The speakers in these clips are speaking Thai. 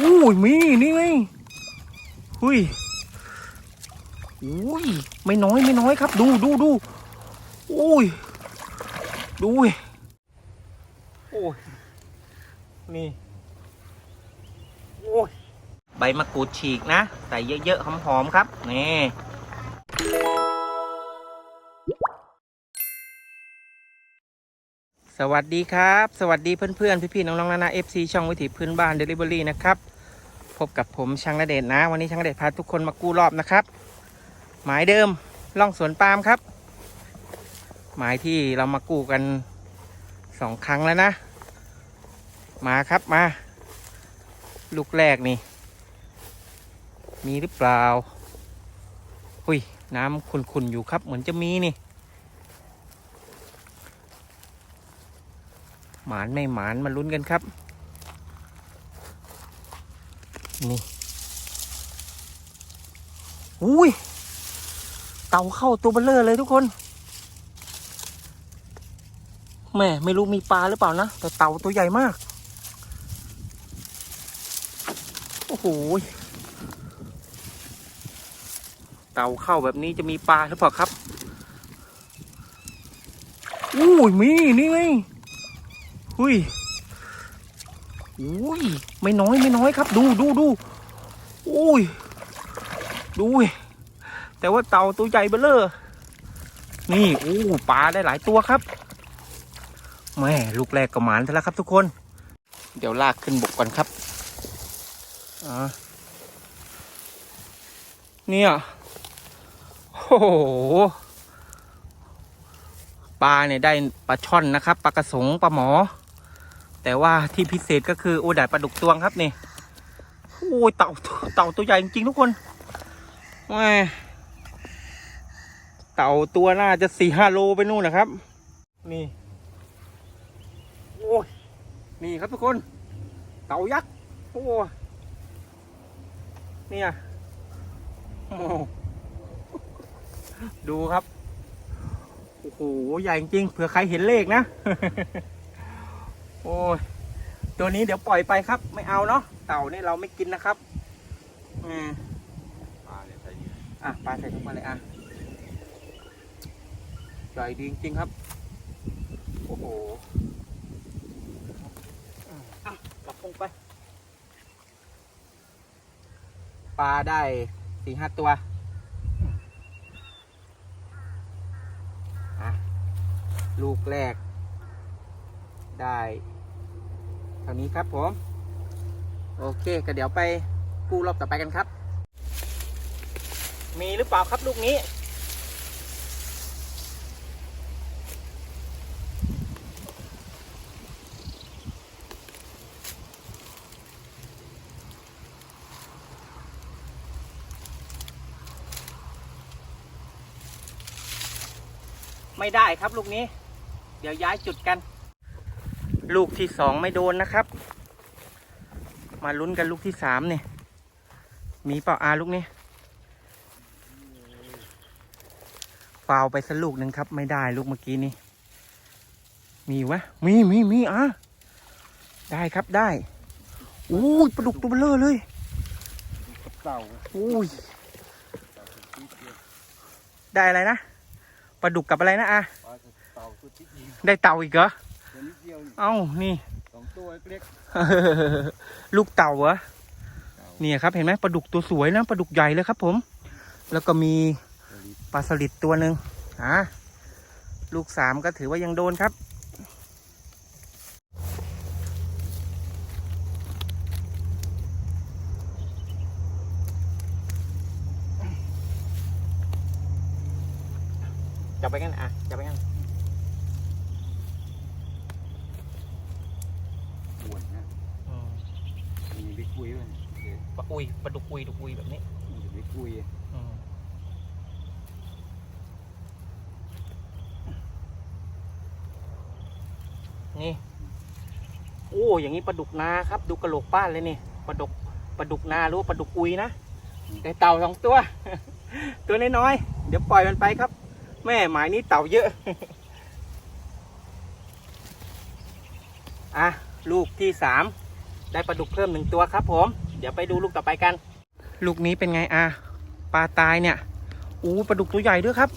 อุ้ยมีนี่ไงหุยอุ้ยไม่น้อยไม่น้อยครับ ดูดูดูอุ้ยดูโอ้ยนี่โอ้ยใบมะกรูดฉีกนะ ใส่เยอะๆหอมๆครับนี่ สวัสดีครับ สวัสดีเพื่อนๆ พี่ๆ น้องๆนานาเอฟซีช่องวิถีพื้นบ้านเดลิเวอรี่นะครับ พบกับผมช่างระเดชนะ วันนี้ช่างระเดชพาทุกคนมากู้รอบนะครับ หมายเดิมล่องสวนปาล์มครับ หมายที่เรามากู้กันสองครั้งแล้วนะ มาครับมา ลูกแรกนี่ มีหรือเปล่า หุยน้ำขุ่นๆอยู่ครับ เหมือนจะมีนี่ หมานไม่หมานมาลุ้นกันครับ นี่อุ้ยเต่าเข้าตัวเบลเลอร์เลยทุกคนแม่ไม่รู้มีปลาหรือเปล่านะแต่เต่าตัวใหญ่มากโอ้โหเต่าเข้าแบบนี้จะมีปลาหรือเปล่าครับอุ้ยมีนี่ไง หุยอุ้ยไม่น้อยไม่น้อยครับ ดูดูดูอุ้ยดูแต่ว่าเต่าตัวใหญ่เบ้อเลอนี่โอ้ปลาได้หลายตัวครับแม่ลูกแรกก็หมานซะแล้วครับทุกคน เดี๋ยวลากขึ้นบกก่อนครับอ่าเนี่ยโอ้โหปลาเนี่ยได้ปลาช่อนนะครับปลากระสงปลาหมอ แต่ว่าที่พิเศษก็คือโอ้ได้ปลาดุกตวงครับนี่โอ้ยเต่าเต่าตัวใหญ่จริงๆทุกคนแหมเต่าตัวน่าจะสี่ห้าโลไปนู่นนะครับ นี่โอ้ยนี่ครับทุกคน เต่ายักษ์โอ้ยเนี่ยโอ้ดูครับโอ้โหใหญ่จริงเผื่อใครเห็นเลขนะ โอ้ยตัวนี้เดี๋ยวปล่อยไปครับ ไม่เอาเนาะเต่านี่เราไม่กินนะครับอืมปลาเนี่ยใส่เยอะอะปลาใส่ถุงมาเลยอะใหญ่ดีจริงๆครับ โอ้โหอะกลับลงไป ปลาได้สี่ห้าตัวอะลูกแรกได้ เท่านี้ครับผม โอเคก็เดี๋ยวไปกู้รอบต่อไปกันครับ มีหรือเปล่าครับลูกนี้ ไม่ได้ครับลูกนี้ เดี๋ยวย้ายจุดกัน ลูกที่สองไม่โดนนะครับ มาลุ้นกันลูกที่สามเนี่ย มีเปล่าอาลูกนี้ฟาวไปสักลูกหนึ่งครับ ไม่ได้ลูกเมื่อกี้นี้ มีวะ มีมีมีอะ ได้ครับได้อู้ยปลาดุกตัวเบลอเลยเต่าอู้ยได้อะไรนะปลาดุกกับอะไรนะอะปลาเต่าตัวจิ๊กยิงได้เต่าอีกเหรอตัวนิด เดียวนี่เอ้านี่ สองตัวเล็กลูกเต่าเหรอเต่าเนี่ยครับเห็นไหมปลาดุกตัวสวยนะปลาดุกใหญ่เลยครับ ผม แล้วก็มีตัวนี้ปลาสลิดตัวหนึ่งอะลูกสามก็ถือว่ายังโดนครับ จับไปกันอะ จับไปกัน ปวดนะ อืม มีบิ๊กคุยด้วยเดี๋ยว ปลาอุยปลาดุกอุยดุกอุยแบบนี้มีบิ๊กคุยอืมนี่ โอ้ อย่างนี้ปลาดุกนาครับ ดูกระโหลกป้านเลยนี่ปลาดุกปลาดุกนาหรือว่าปลาดุกอุยนะได้เต่าสองตัว ตัวน้อยๆเดี๋ยวปล่อยมันไปครับ แม่หมายนี้เต่าเยอะ อะ ลูกที่สามได้ปลาดุกเพิ่มหนึ่งตัวครับผมเดี๋ยวไปดูลูกต่อไปกัน ลูกนี้เป็นไงอะปลาตายเนี่ยอู้ปลาดุกตัวใหญ่ด้วยครับ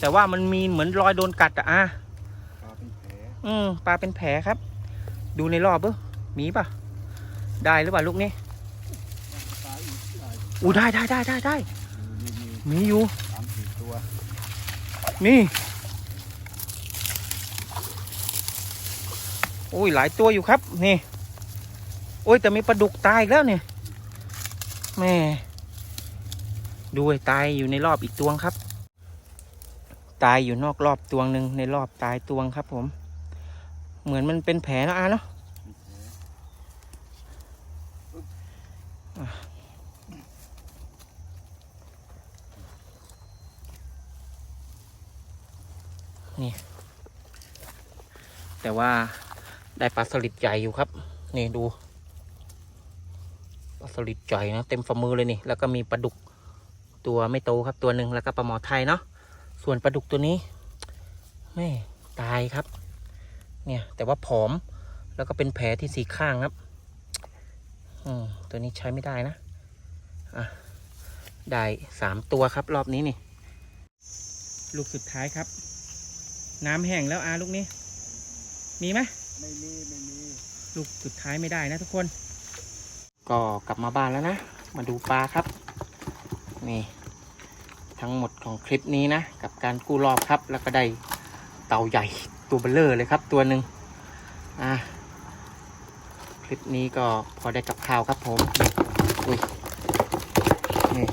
แต่ว่ามันมีเหมือนรอยโดนกัดอะอะปลาเป็นแผลอืมปลาเป็นแผลครับ ดูในรอบเบ้อมีป่ะได้หรือเปล่าลูกนี้ปลาอีกหลายอู้ได้ได้ได้ได้ได้มีมีมีอยู่สามสี่ตัวนี่โอ้ยหลายตัวอยู่ครับนี่ โอ้ยแต่มีปลาดุกตายอีกแล้วเนี่ยแม่ดูไอ้ตายอยู่ในรอบอีกตวงครับ ตายอยู่นอกรอบตวงหนึ่งในรอบตายตวงครับ ผม เหมือนมันเป็นแผลเนะอาเนาะมีแผลแต่ว่าได้ปลาสลิดใหญ่อยู่ครับ นี่ดู ลาสลิดใหญ่นะเต็มฝ่ามือเลยนี่แล้วก็มีปลาดุกตัวไม่โตครับตัวหนึ่งแล้วก็ปลาหมอไทยเนาะส่วนปลาดุกตัวนี้ไม่ตายครับ เนี่ยแต่ว่าผอมแล้วก็เป็นแผลที่สีข้างครับอืมตัวนี้ใช้ไม่ได้นะอะได้สามตัวครับรอบนี้นี่ ลูกสุดท้ายครับ น้ำแห้งแล้วอาลูกนี้ มีไหมไม่มี ไม่มี ลูกสุดท้ายไม่ได้นะทุกคน ก็กลับมาบ้านแล้วนะ มาดูปลาครับ นี่ทั้งหมดของคลิปนี้นะ กับการกู้รอบครับ แล้วก็ได้เต่าใหญ่ตัวเบลเลอร์เลยครับตัวหนึ่งอะคลิปนี้ก็พอได้กับข้าวครับผมอุ้ยนี่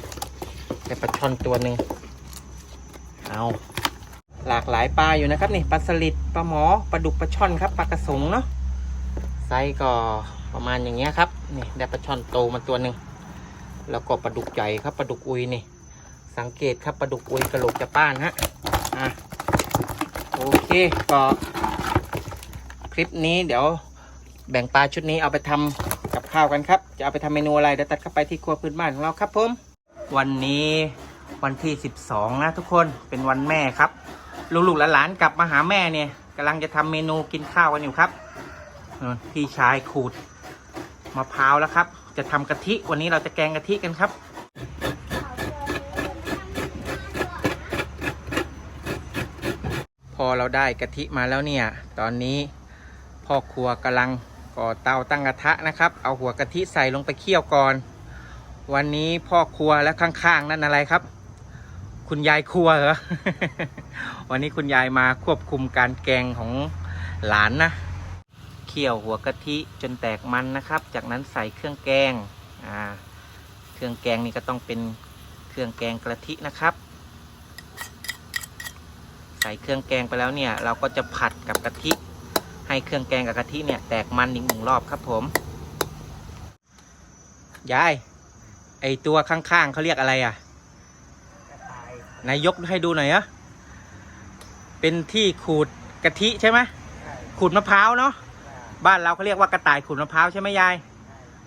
ได้ปลาช่อนตัวหนึ่งเอาหลากหลายปลาอยู่นะครับนี่ปลาสลิดปลาหมอปลาดุกปลาช่อนครับปลากระสงเนาะไซส์ก็ ประมาณอย่างเงี้ยครับนี่ได้ปลาช่อนโตมาตัวหนึ่งแล้วก็ปลาดุกใหญ่ครับปลาดุกอุยนี่ สังเกตครับปลาดุกอุยกระโหลกจะป้านฮะอะโอเคก็คลิปนี้เดี๋ยวแบ่งปลาชุดนี้เอาไปทำกับข้าวกันครับ จะเอาไปทำเมนูอะไรเดี๋ยวตัดเข้าไปที่ครัวพื้นบ้านของเราครับผมวันนี้วันที่ 12 นะทุกคนเป็นวันแม่ครับ ลูกๆหลานๆกลับมาหาแม่เนี่ยกำลังจะทำเมนูกินข้าวกันอยู่ครับพี่ชายขูด มะพร้าวแล้วครับ จะทำกะทิวันนี้เราจะแกงกะทิกันครับ พอเราได้กะทิมาแล้วเนี่ย ตอนนี้พ่อครัวกำลังก่อเตาตั้งกระทะนะครับ เอาหัวกะทิใส่ลงไปเคี่ยวก่อน วันนี้พ่อครัวและข้างๆ นั่นอะไรครับ คุณยายครัวเหรอวันนี้คุณยายมาควบคุมการแกงของหลานนะ คี่ยวหัวกะทิจนแตกมันนะครับ จากนั้นใส่เครื่องแกงอ่าเครื่องแกงนี่ก็ต้องเป็นเครื่องแกงกะทินะครับ ใส่เครื่องแกงไปแล้วเนี่ย เราก็จะผัดกับกะทิให้เครื่องแกงกับกะทิเนี่ยแตกมันอีกหนึ่งรอบครับผมยายไอตัวข้างๆเขาเรียกอะไรอะนายยกให้ดูหน่อยอะเป็นที่ขูดกะทิใช่ไหมขูดมะพร้าวเนาะ บ้านเราเขาเรียกว่ากระต่ายขูดมะพร้าวใช่ไหมยาย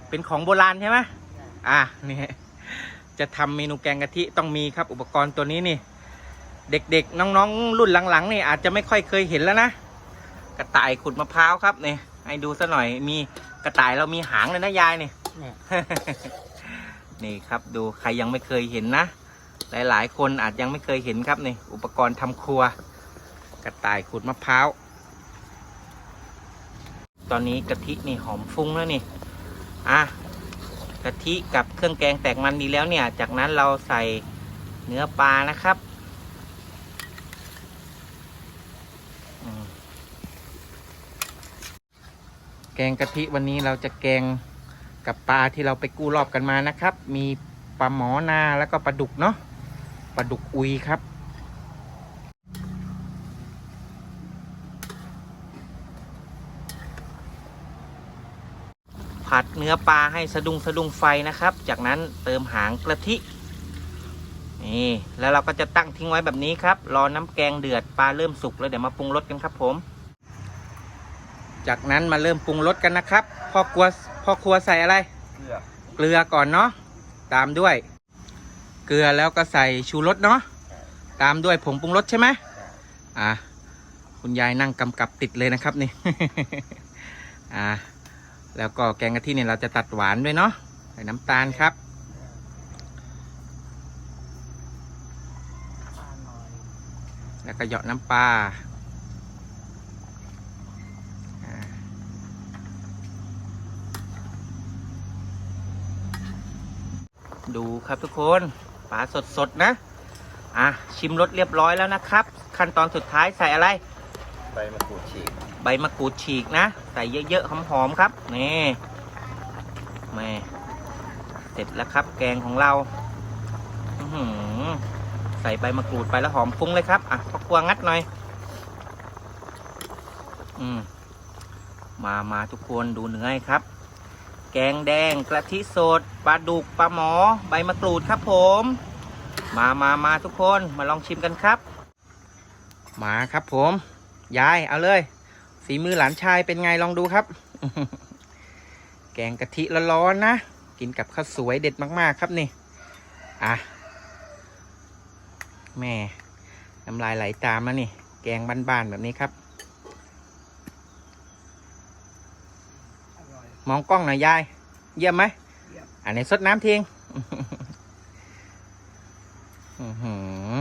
เป็นของโบราณใช่ไหมอะนี่จะทำเมนูแกงกะทิต้องมีครับอุปกรณ์ตัวนี้นี่ เด็กๆ น้องๆ รุ่นหลังๆ นี่อาจจะไม่ค่อยเคยเห็นแล้วนะ กระต่ายขูดมะพร้าวครับนี่ให้ดูซะหน่อยมีกระต่ายเรามีหางเลยนะยายนี่นี่ครับดูใครยังไม่เคยเห็นนะ หลายๆ คนอาจยังไม่เคยเห็นครับนี่อุปกรณ์ทำครัว กระต่ายขูดมะพร้าว ตอนนี้กะทินี่หอมฟุ้งแล้วนี่อะกะทิกับเครื่องแกงแตกมันดีแล้วเนี่ย จากนั้นเราใส่เนื้อปลานะครับแกงกะทิวันนี้เราจะแกงกับปลาที่เราไปกู้รอบกันมานะครับ มีปลาหมอนาแล้วก็ปลาดุกเนาะปลาดุกอุยครับ เนื้อปลาให้สะดุ้งสะดุ้งไฟนะครับ จากนั้นเติมหางกะทินี่แล้วเราก็จะตั้งทิ้งไว้แบบนี้ครับ รอน้ำแกงเดือดปลาเริ่มสุกแล้วเดี๋ยวมาปรุงรสกันครับผม จากนั้นมาเริ่มปรุงรสกันนะครับพ่อครัวพ่อครัวใส่อะไร เกลือเกลือก่อนเนาะตามด้วย เกลือแล้วก็ใส่ชูรสเนาะตามด้วยผงปรุงรสใช่ไหมอะคุณยายนั่งกำกับติดเลยนะครับนี่ อะ แล้วก็แกงกะทิเนี่ยเราจะตัดหวานด้วยเนาะใส่น้ำตาลครับ แล้วก็เหยาะน้ำปลาอ่าดูครับทุกคนปลาสดๆนะ อะ ชิมรสเรียบร้อยแล้วนะครับ ขั้นตอนสุดท้ายใส่อะไร ใบมะกรูดฉีก ใบมะกรูดฉีกนะ ใส่เยอะๆ หอมๆ ครับ นี่แม่เสร็จแล้วครับ แกงของเราใส่ใบมะกรูดไปแล้วหอมฟุ้งเลยครับ อะพ่อครัวงัดหน่อย อืม มามาทุกคนดูเนื้อให้ครับ แกงแดงกะทิสดปลาดุกปลาหมอ ใบมะกรูดครับผม มามามาทุกคนมาลองชิมกันครับ มาครับผม ยายเอาเลยฝีมือหลานชายเป็นไงลองดูครับ แกงกะทิร้อนๆนะ กินกับข้าวสวยเด็ดมากๆครับนี่ อะแม่น้ำลายไหลตามแล้วนี่ แกงบ้านๆแบบนี้ครับอร่อยมองกล้องหน่อยยาย เยี่ยมไหมเยี่ยมอันนี้สดน้ำทิ้งอื้อหือ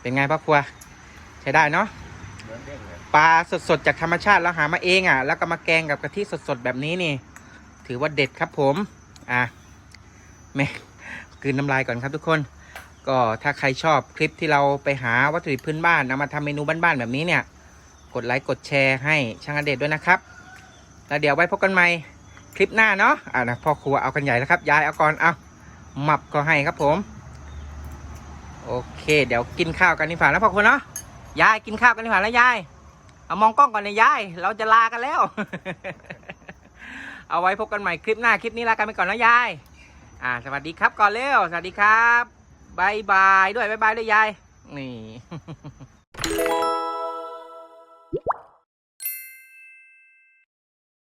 เป็นไงพ่อครัว ใช้ได้เนาะ ปลาสดๆ จากธรรมชาติเราหามาเองอะ แล้วก็มาแกงกับกะทิสดๆ แบบนี้นี่ ถือว่าเด็ดครับผม อะแม่กืนน้ำลายก่อนครับทุกคน ก็ถ้าใครชอบคลิปที่เราไปหาวัตถุดิบพื้นบ้านเอามาทำเมนูบ้านๆแบบนี้เนี่ย กดไลค์กดแชร์ให้ช่างอเดชด้วยนะครับ แล้วเดี๋ยวไว้พบกันใหม่คลิปหน้าเนาะ อ่านะพ่อครัวเอากันใหญ่แล้วครับ ยายเอาก่อน เอาหมับก็ให้ครับผม โอเค เดี๋ยวกินข้าวกันนี่ฝ่าแล้วพ่อครัวเนาะ ยายกินข้าวกันนี่ฝ่าแล้วยาย เอามองกล้องก่อนนะยยาย เราจะลากันแล้ว เอาไว้พบกันใหม่คลิปหน้าคลิปนี้ลากันไปก่อนนะยาย อ่า สวัสดีครับก่อนเร็ว สวัสดีครับบายบายด้วยบายบายด้วยยาย นี่